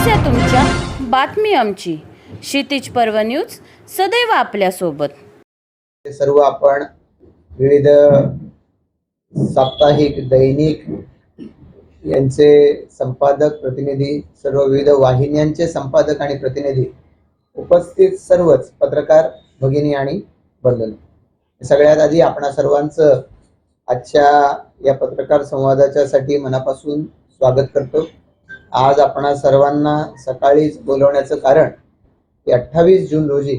समस्या तुमच्या बातमी आमची. क्षितिज पर्व न्यूज सदैव आपल्यासोबत. ते सर्व आपण विविध साप्ताहिक दैनिक यांचे संपादक प्रतिनिधी सर्व विविध वाहिन्यांचे संपादक आणि प्रतिनिधी उपस्थित सर्वच पत्रकार भगिनी आणि बंधन सगळ्यात आधी आपणा सर्वांचं आजच्या या पत्रकार संवादाच्या साठी मनापासून स्वागत करतो. आज आपणा सर्वांना सकाळीच बोलवण्याचं कारण की अठ्ठावीस जून रोजी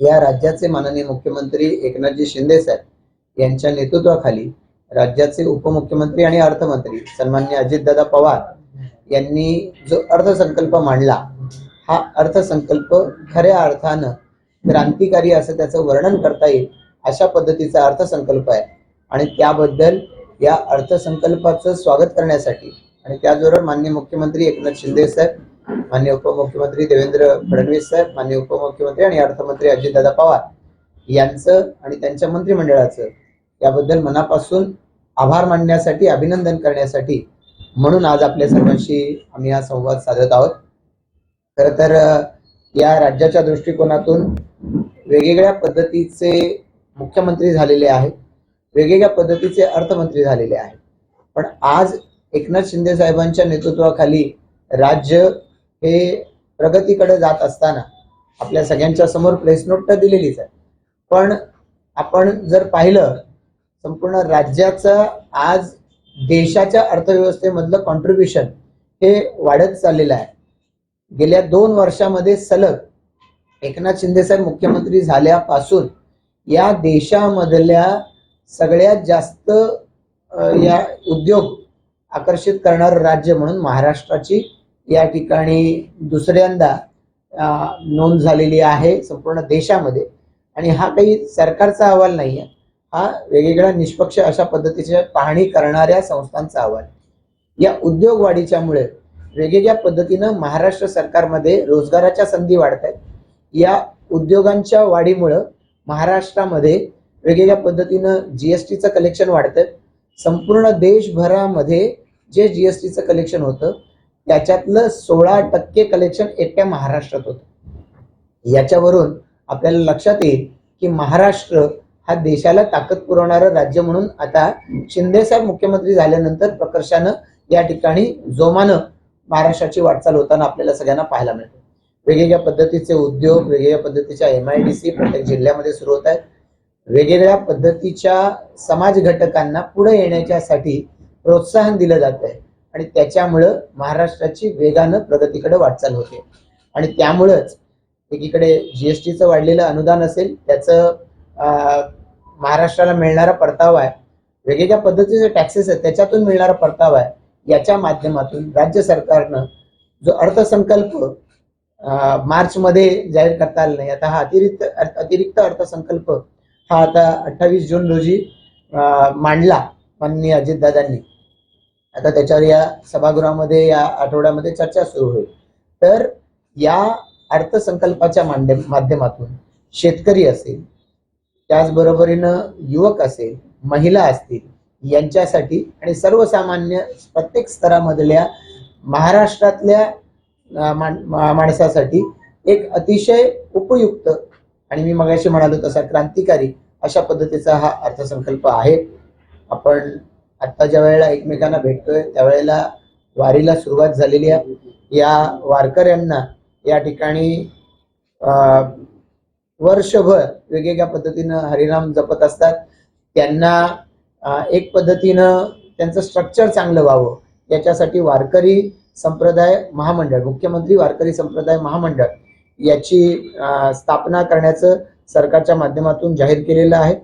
या राज्याचे माननीय मुख्यमंत्री एकनाथजी शिंदे साहेब यांच्या नेतृत्वाखाली राज्याचे उपमुख्यमंत्री आणि अर्थमंत्री सन्मान्य अजितदादा पवार यांनी जो अर्थसंकल्प मांडला हा अर्थसंकल्प खऱ्या अर्थानं क्रांतिकारी असं त्याचं वर्णन करता येईल अशा पद्धतीचा अर्थसंकल्प आहे. आणि त्याबद्दल या अर्थसंकल्पाचं स्वागत करण्यासाठी आणि त्याचबरोबर माननीय मुख्यमंत्री एकनाथ शिंदे साहेब मान्य उपमुख्यमंत्री देवेंद्र फडणवीस साहेब मान्य उपमुख्यमंत्री आणि अर्थमंत्री अजितदादा पवार यांचं आणि त्यांच्या मंत्रिमंडळाचं याबद्दल मनापासून आभार मानण्यासाठी अभिनंदन करण्यासाठी म्हणून आज आपल्या सर्वांशी आम्ही हा संवाद साधत आहोत. खरं तर या राज्याच्या दृष्टिकोनातून वेगवेगळ्या पद्धतीचे मुख्यमंत्री झालेले आहेत वेगवेगळ्या पद्धतीचे अर्थमंत्री झालेले आहेत. पण आज एकनाथ शिंदे साहेबांच्या नेतृत्वाखाली राज्य हे प्रगतीकडे जात असताना आपल्या सगळ्यांच्या समोर प्रेस नोट तर दिलेलीच आहे. पण आपण जर पाहिलं संपूर्ण राज्याचं आज देशाच्या अर्थव्यवस्थेमधलं कॉन्ट्रीब्युशन हे वाढत चाललेलं आहे. गेल्या दोन वर्षामध्ये सलग एकनाथ शिंदेसाहेब मुख्यमंत्री झाल्यापासून या देशामधल्या सगळ्यात जास्त या उद्योग आकर्षित करणारं राज्य म्हणून महाराष्ट्राची या ठिकाणी दुसऱ्यांदा नोंद झालेली आहे संपूर्ण देशामध्ये. आणि हा काही सरकारचा अहवाल नाही आहे हा वेगवेगळ्या निष्पक्ष अशा पद्धतीच्या पाहणी करणाऱ्या संस्थांचा अहवाल या उद्योग वाढीच्यामुळे वेगवेगळ्या पद्धतीनं महाराष्ट्र सरकारमध्ये रोजगाराच्या संधी वाढत आहेत या उद्योगांच्या वाढीमुळं महाराष्ट्रामध्ये वेगवेगळ्या पद्धतीनं जी एस टीचं कलेक्शन वाढतं संपूर्ण देशभरामध्ये जे जीएसटीचं कलेक्शन होतं त्याच्यातलं सोळा टक्के कलेक्शन एकट्या महाराष्ट्रात होतं. याच्यावरून आपल्याला लक्षात येईल की महाराष्ट्र हा देशाला ताकद पुरवणारं राज्य म्हणून आता शिंदेसाहेब मुख्यमंत्री झाल्यानंतर प्रकर्षानं या ठिकाणी जोमानं महाराष्ट्राची वाटचाल होताना आपल्याला सगळ्यांना पाहायला मिळते. वेगवेगळ्या पद्धतीचे उद्योग वेगवेगळ्या पद्धतीच्या एम आय डी सी प्रत्येक जिल्ह्यामध्ये सुरू होत आहेत. वेगवेगळ्या पद्धतीच्या समाज घटकांना पुढे येण्याच्यासाठी प्रोत्साहन दिलं जात आहे. आणि त्याच्यामुळं महाराष्ट्राची वेगानं प्रगतीकडे वाटचाल होते. आणि त्यामुळंच एकीकडे जी एस टीचं वाढलेलं अनुदान असेल त्याचं महाराष्ट्राला मिळणारा परतावा आहे. वेगवेगळ्या पद्धतीचे टॅक्सेस आहेत त्याच्यातून मिळणारा परतावा आहे. याच्या माध्यमातून राज्य सरकारनं जो अर्थसंकल्प मार्चमध्ये जाहीर करता आला नाही आता हा अतिरिक्त अतिरिक्त अर्थसंकल्प हा आता अठ्ठावीस जून रोजी मांडला माननीय अजितदादांनी. आता त्याच्यावर या सभागृहामध्ये या आठवड्यामध्ये चर्चा सुरू होईल. तर या अर्थसंकल्पाच्या मांडे माध्यमातून शेतकरी असेल त्याचबरोबरीनं युवक असेल महिला असतील यांच्यासाठी आणि सर्वसामान्य प्रत्येक स्तरामधल्या महाराष्ट्रातल्या माण- माणसासाठी एक अतिशय उपयुक्त आणि मी मगाशी म्हणालो तसा क्रांतिकारी अशा पद्धतीचा हा अर्थसंकल्प आहे. आपण आत्ता ज्या वेळेला एकमेकांना भेटतोय त्यावेळेला वारीला सुरुवात झालेली आहे. या वारकऱ्यांना या ठिकाणी अं, वर्षभर वेगवेगळ्या पद्धतीनं हरिनाम जपत असतात. त्यांना एक पद्धतीनं त्यांचं स्ट्रक्चर चांगलं व्हावं. याच्यासाठी वारकरी संप्रदाय महामंडळ मुख्यमंत्री वारकरी संप्रदाय महामंडळ याची स्थापना करण्याचं सरकारच्या माध्यमातून जाहीर केलेलं आहे.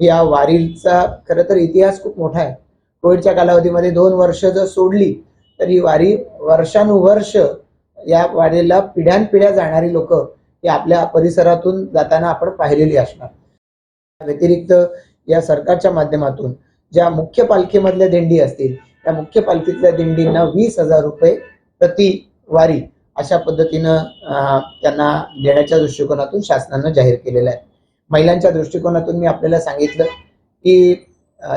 या वारीचा खरं तर इतिहास खूप मोठा आहे. कोविडच्या कालावधीमध्ये दोन वर्ष जर सोडली तर ही वारी वर्षानुवर्ष या वारीला पिढ्यानपिढ्या जाणारी लोक ही आपल्या परिसरातून जाताना आपण पाहिलेली असणार. व्यतिरिक्त या सरकारच्या माध्यमातून ज्या मुख्य पालखीमधल्या दिंडी असतील त्या मुख्य पालखीतल्या दिंडींना वीस हजार रुपये प्रति वारी अशा पद्धतीनं अं, त्यांना देण्याच्या दृष्टिकोनातून शासनानं जाहीर केलेलं आहे. महिलांच्या दृष्टिकोनातून मी आपल्याला सांगितलं की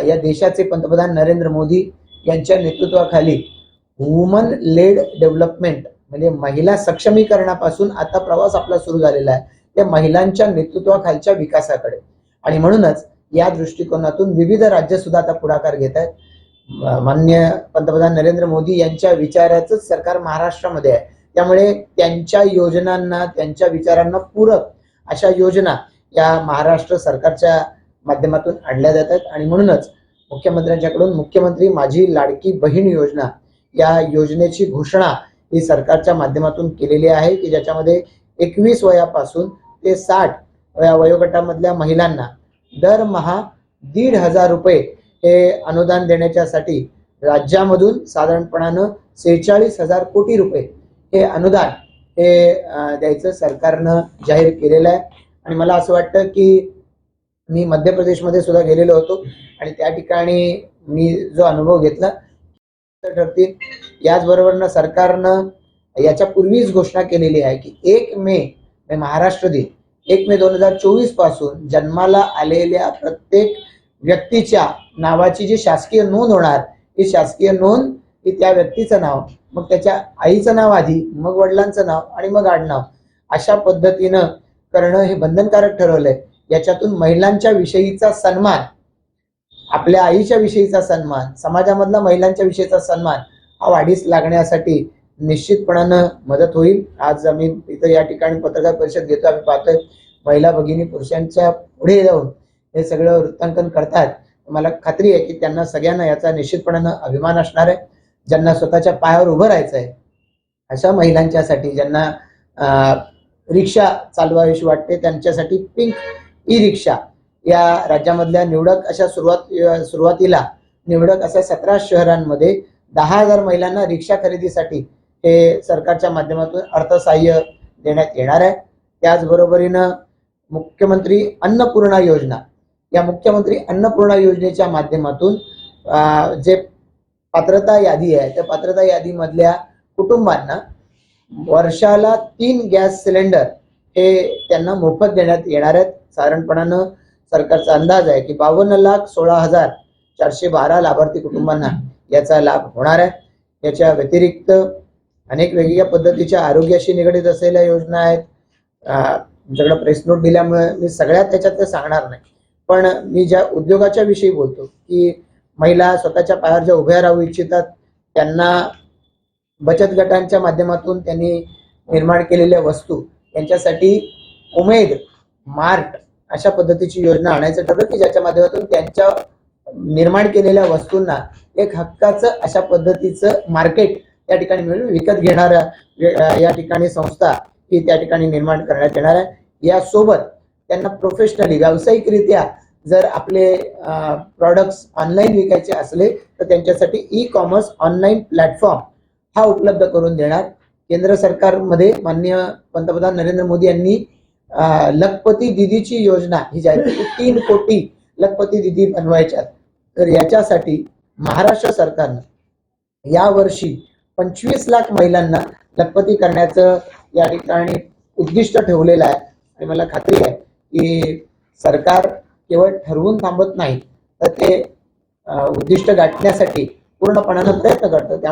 या देशाचे पंतप्रधान नरेंद्र मोदी यांच्या नेतृत्वाखाली वुमन लेड डेव्हलपमेंट म्हणजे महिला सक्षमीकरणापासून आता प्रवास आपला सुरू झालेला आहे त्या महिलांच्या नेतृत्वाखालच्या विकासाकडे. आणि म्हणूनच या दृष्टिकोनातून विविध राज्य सुद्धा आता पुढाकार घेत आहेत. मान्य पंतप्रधान नरेंद्र मोदी यांच्या विचाराच सरकार महाराष्ट्रामध्ये आहे. त्यामुळे त्यांच्या योजनांना त्यांच्या विचारांना पूरक अशा योजना या महाराष्ट्र सरकारच्या माध्यमातून आणल्या जातात. आणि म्हणूनच मुख्यमंत्र्यांच्याकडून मुख्यमंत्री माझी लाडकी बहीण योजना या योजनेची घोषणा ही सरकारच्या माध्यमातून केलेली आहे की ज्याच्यामध्ये एकवीस वयापासून ते साठ या वयोगटामधल्या महिलांना दरमहा दीड हजार रुपये हे अनुदान देण्याच्यासाठी राज्यामधून साधारणपणानं सेहेचाळीस हजार कोटी रुपये हे अनुदान हे द्यायचं सरकारनं जाहीर केलेलं आहे. आणि मला असं वाटतं की मी मध्य प्रदेशमध्ये सुद्धा गेलेलो होतो. आणि त्या ठिकाणी मी जो अनुभव घेतला ठरतील. याचबरोबरनं सरकारनं याच्या पूर्वीच घोषणा केलेली आहे की एक मे म्हणजे महाराष्ट्र दिन एक मे दोन हजार चोवीसपासून जन्माला आलेल्या प्रत्येक व्यक्तीच्या नावाची जी शासकीय नोंद होणार ही शासकीय नोंद ही त्या व्यक्तीचं नाव मग त्याच्या आईचं नाव आधी मग वडिलांचं नाव आणि मग आडनाव अशा पद्धतीनं करणं हे बंधनकारक ठरवलंय. याच्यातून महिलांच्या विषयीचा सन्मान आपल्या आईच्या विषयीचा सन्मान समाजामधला महिलांच्या विषयीचा सन्मान हा वाढीस लागण्यासाठी निश्चितपणानं मदत होईल. आज आम्ही इथं या ठिकाणी पत्रकार परिषद घेतो आम्ही पाहतोय महिला भगिनी पुरुषांच्या पुढे जाऊन हे सगळं वृत्तांकन करतात. मला खात्री आहे की त्यांना सगळ्यांना याचा निश्चितपणानं अभिमान असणार आहे. ज्यांना स्वतःच्या पायावर उभं राहायचं आहे अशा महिलांच्यासाठी ज्यांना रिक्षा चालवावीशी वाटते त्यांच्यासाठी पिंक ई रिक्षा या राज्यामधल्या निवडक अशा सुरुवात सुरुवातीला निवडक अशा सतरा शहरांमध्ये दहा हजार महिलांना रिक्षा खरेदीसाठी हे सरकारच्या माध्यमातून अर्थसहाय्य देण्यात येणार आहे. त्याचबरोबरीनं मुख्यमंत्री अन्नपूर्णा योजना या मुख्यमंत्री अन्नपूर्णा योजनेच्या माध्यमातून जे पात्रता यादी आहे त्या पात्रता यादीमधल्या कुटुंबांना वर्षाला तीन गॅस सिलेंडर हे त्यांना मोफत देण्यात येणार आहेत. साधारणपणानं सरकारचा अंदाज आहे की बावन्न लाख सोळा हजार चारशे बारा लाभार्थी कुटुंबांना याचा लाभ होणार आहे. याच्या व्यतिरिक्त अनेक वेगवेगळ्या पद्धतीच्या आरोग्याशी निगडीत असलेल्या योजना आहेत. तुमच्याकडे प्रेस नोट दिल्यामुळे मी सगळ्यात त्याच्यात सांगणार नाही. पण मी ज्या उद्योगाच्या विषयी बोलतो की महिला स्वतःच्या पायावर ज्या उभ्या राहू इच्छितात त्यांना बचत गटांच्या माध्यमातून त्यांनी निर्माण केलेल्या वस्तू यांच्यासाठी उमेद मार्ट अशा पद्धतीची योजना आणायचं ठरलं की ज्याच्या माध्यमातून त्यांच्या निर्माण केलेल्या वस्तूंना एक हक्काचं अशा पद्धतीचं मार्केट त्या ठिकाणी मिळून विकत घेणाऱ्या या ठिकाणी संस्था ही त्या ठिकाणी निर्माण करण्यात येणार आहे. यासोबत त्यांना प्रोफेशनली व्यावसायिकरित्या जर आपले प्रॉडक्ट्स ऑनलाईन विकायचे असले तर त्यांच्यासाठी ई कॉमर्स ऑनलाईन प्लॅटफॉर्म हा उपलब्ध करून देणार. केंद्र सरकारमध्ये माननीय पंतप्रधान नरेंद्र मोदी यांनी लखपती दिदीची योजना ही जाहीर केली. तीन कोटी लखपती दिदी बनवायच्यात. तर याच्यासाठी महाराष्ट्र सरकारनं यावर्षी पंचवीस लाख महिलांना लखपती करण्याचं या ठिकाणी उद्दिष्ट ठेवलेलं आहे. आणि मला खात्री आहे की सरकार केवळ ठरवून थांबत नाही तर ते उद्दिष्ट गाठण्यासाठी पूर्णपणानं प्रयत्न करतं. त्यामुळे